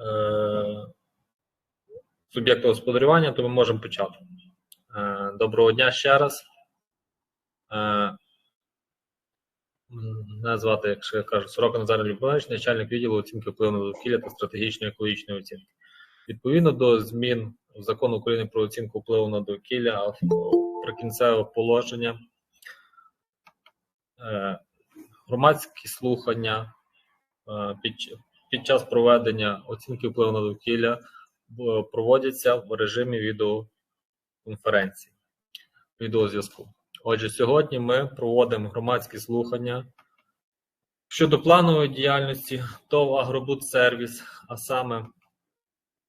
е, суб'єкту господарювання, то ми можемо почати. Е, Доброго дня ще раз. Е, Мене звати, якщо я кажу, Сорока Назар Любович, начальник відділу оцінки впливу на довкілля та стратегічної екологічної оцінки. Відповідно до змін в закон України про оцінку впливу на довкілля, прикінцеве положення, громадські слухання під, час проведення оцінки впливу на довкілля проводяться в режимі відеоконференції, відеозв'язку. Отже, сьогодні ми проводимо громадські слухання щодо планової діяльності ТОВ «Агробудсервіс», а саме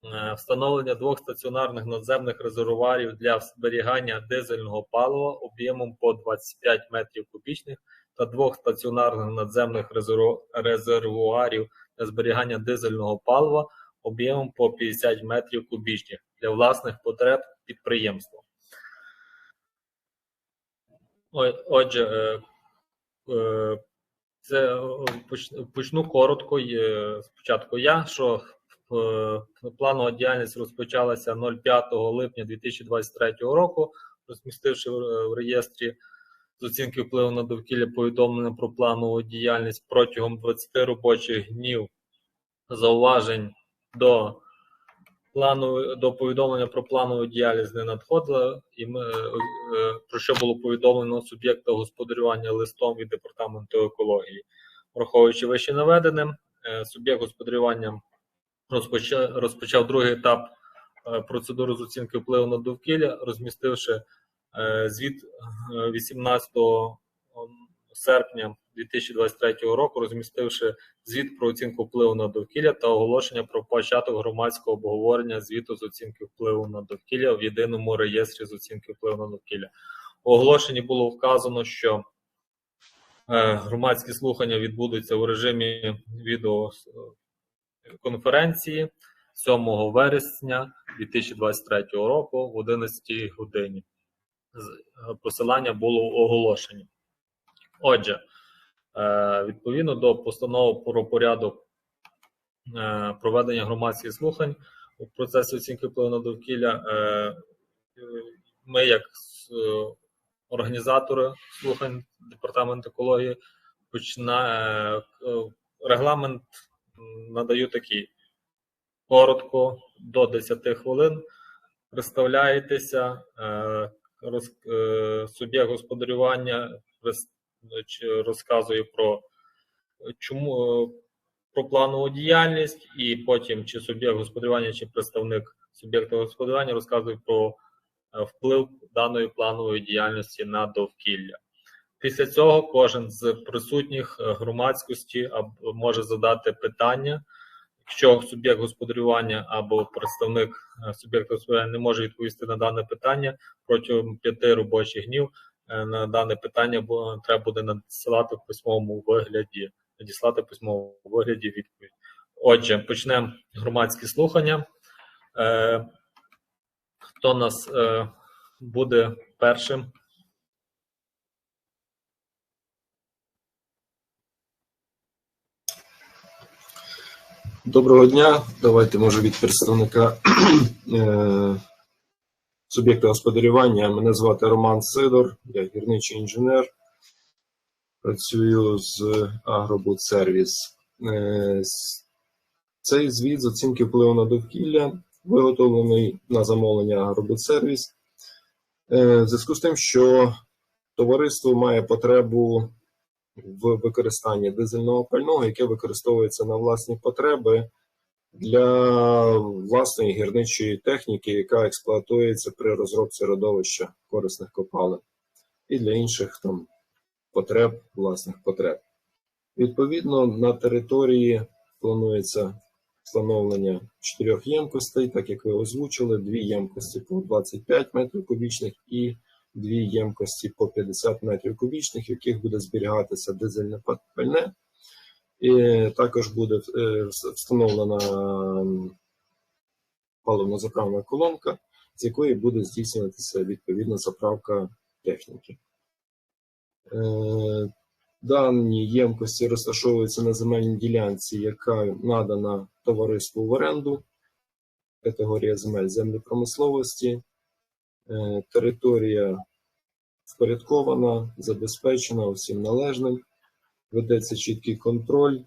е, встановлення двох стаціонарних надземних резервуарів для зберігання дизельного палива об'ємом по 25 метрів кубічних та двох стаціонарних надземних резервуарів зберігання дизельного палива об'ємом по 50 метрів кубічних для власних потреб підприємства. Отже, е, е, це е, почну коротко. Спочатку я, що планова діяльність розпочалася 05 липня 2023 року, розмістивши в реєстрі з оцінки впливу на довкілля повідомлення про планову діяльність протягом 20 робочих днів зауважень до плану до повідомлення про планову діяльність не надходило, і ми е, е, про що було повідомлено суб'єкта господарювання листом від департаменту екології. Враховуючи вище наведеним, е, суб'єкт господарювання розпочав, розпочав другий етап процедури з оцінки впливу на довкілля, розмістивши звіт е, 18 серпня 2023 року, розмістивши звіт про оцінку впливу на довкілля та оголошення про початок громадського обговорення звіту з оцінки впливу на довкілля в єдиному реєстрі з оцінки впливу на довкілля. У оголошенні було вказано, що е, громадські слухання відбудуться у режимі відеоконференції 7 вересня 2023 року в 11 годині. Е, Посилання було в. Отже, Е, Відповідно до постанови про порядок е, проведення громадських слухань у процесі оцінки впливу на довкілля, ми, як організатори слухань департамент екології, починає регламент надаю такий коротко до 10 хвилин. Представляєтеся, роз, е, суб'єкт господарювання чи розказує про чому е, про планову діяльність, і потім чи суб'єкт господарювання, чи представник суб'єкта господарювання розказує про е, вплив даної планової діяльності на довкілля. Після цього кожен з присутніх громадськості може задати питання. Якщо суб'єкт господарювання або представник е, суб'єкта господарювання не може відповісти на дане питання протягом п'яти робочих днів, е, на дане питання треба буде надсилати в письмовому вигляді, надіслати в письмовому вигляді відповідь. Отже, почнемо громадські слухання. Е, Хто нас буде першим? Доброго дня. Давайте, може, від представника е, суб'єкта господарювання. Мене звати Роман Сидор, я гірничий інженер. Працюю з Агробудсервіс. Е, Цей звіт з оцінки впливу на довкілля виготовлений на замовлення Агробудсервіс. Е, зв'язку з тим, що товариство має потребу в використанні дизельного пального, яке використовується на власні потреби для власної гірничої техніки, яка експлуатується при розробці родовища корисних копалин, і для інших там потреб, власних потреб. Відповідно, на території планується встановлення чотирьох ємкостей, так як ви озвучили, дві ємкості по 25 метрів кубічних і дві ємкості по 50 метрів кубічних, в яких буде зберігатися дизельне пальне. І також буде е, встановлена паливно-заправна колонка, з якої буде здійснюватися відповідна заправка техніки. Е, Дані ємкості розташовуються на земельній ділянці, яка надана товариству в оренду. Категорія земель землі промисловості. Е, Територія впорядкована, забезпечена усім належним. Ведеться чіткий контроль.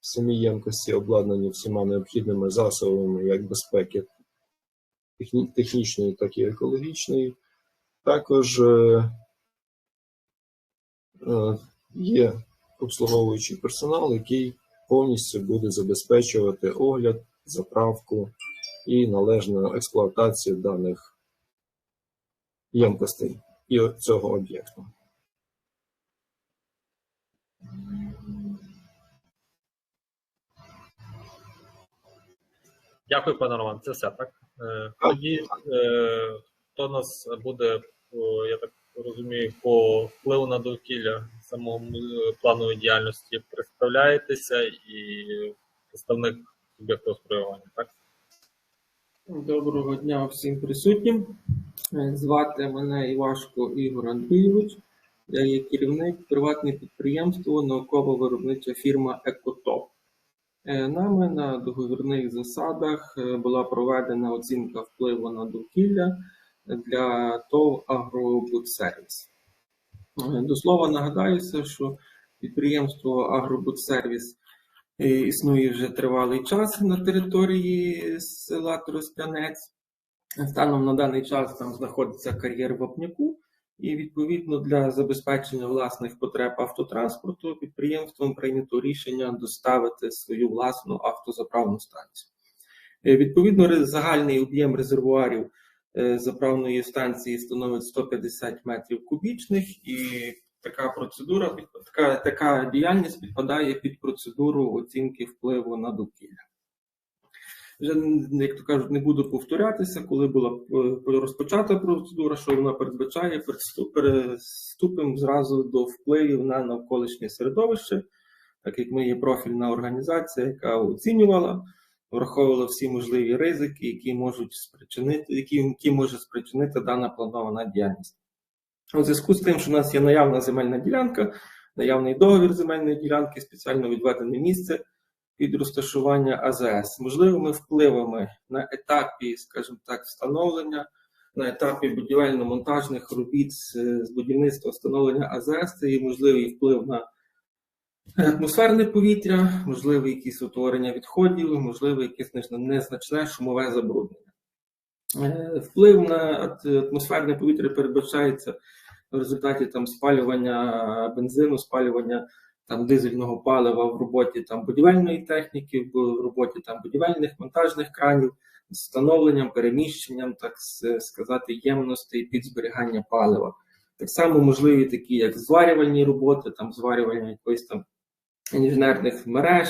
Самі ємкості обладнані всіма необхідними засобами як безпеки технічної, так і екологічної. Також е, е, є обслуговуючий персонал, який повністю буде забезпечувати огляд, заправку і належну експлуатацію даних ємкостей і цього об'єкту. Дякую, пане Роман. Це все, так? Е, Тоді е, хто нас буде, я так розумію, по впливу на довкілля самого е, планової діяльності представляєтеся і представник суб'єкту господарювання, так? Доброго дня всім присутнім. Е, Звати мене Івашко Ігор Андрійович. Я є керівник приватного підприємства, науково-виробнича фірма Екотоп. Е, Нами на договірних засадах е, була проведена оцінка впливу на довкілля для ТОВ «Агробудсервіс». До слова нагадаюся, що підприємство «Агробудсервіс» існує вже тривалий час на території села Тростянець. Станом на даний час там знаходиться кар'єр Вапняку, і відповідно для забезпечення власних потреб автотранспорту підприємством прийнято рішення доставити свою власну автозаправну станцію. Е, Відповідно, загальний об'єм резервуарів е, заправної станції становить 150 метрів кубічних, і така процедура, така, така діяльність підпадає під процедуру оцінки впливу на довкілля. Вже, як то кажуть, не буду повторятися, коли була е, розпочата процедура, що вона передбачає, переступимо зразу до впливів на навколишнє середовище, так як ми є профільна організація, яка оцінювала, враховувала всі можливі ризики, які можуть спричинити, які, які може спричинити дана планована діяльність. У зв'язку з тим, що у нас є наявна земельна ділянка, наявний договір земельної ділянки, спеціально відведене місце під розташування АЗС, можливими впливами на етапі, скажімо так, встановлення, на етапі будівельно-монтажних робіт з, будівництва встановлення АЗС, це є можливий вплив на атмосферне повітря, можливе якісь утворення відходів, можливе якесь незначне шумове забруднення. Е, Вплив на атмосферне повітря передбачається в результаті там спалювання бензину, спалювання там дизельного палива в роботі там будівельної техніки, в роботі там будівельних монтажних кранів, встановленням, переміщенням, так сказати, ємностей під зберігання палива. Так само можливі такі, як зварювальні роботи, там зварювання якоїсь там інженерних мереж,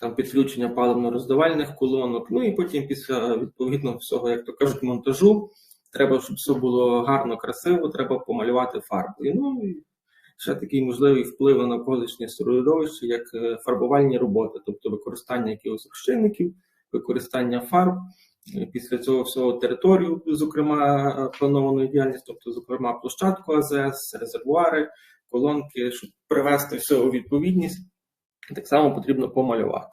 там підключення паливно-роздавальних колонок. Ну і потім після відповідно всього, як то кажуть, монтажу. Треба, щоб все було гарно, красиво, треба помалювати фарбою. Ну і ще такий можливий вплив на навколишнє середовище, як е, фарбувальні роботи, тобто використання якихось розчинників, використання фарб. Е, Після цього всього територію, зокрема, е, планованої діяльності, тобто, зокрема, площадку АЗС, резервуари, колонки, щоб привести все у відповідність, так само потрібно помалювати.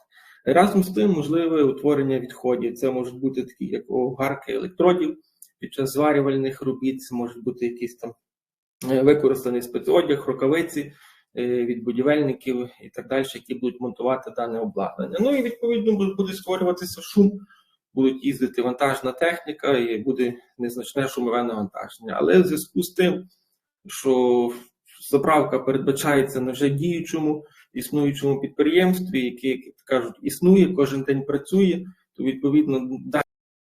Разом з тим, можливе утворення відходів. Це можуть бути такі, як огарки електродів під час зварювальних робіт, це можуть бути якісь там е, використаний спецодяг, рукавиці е, від будівельників і так далі, які будуть монтувати дане обладнання. Ну і відповідно буде- створюватися шум, будуть їздити вантажна техніка і буде незначне шумове навантаження. Але в зв'язку з тим, що заправка передбачається на вже діючому існуючому підприємстві, яке, як кажуть, існує, кожен день працює, то відповідно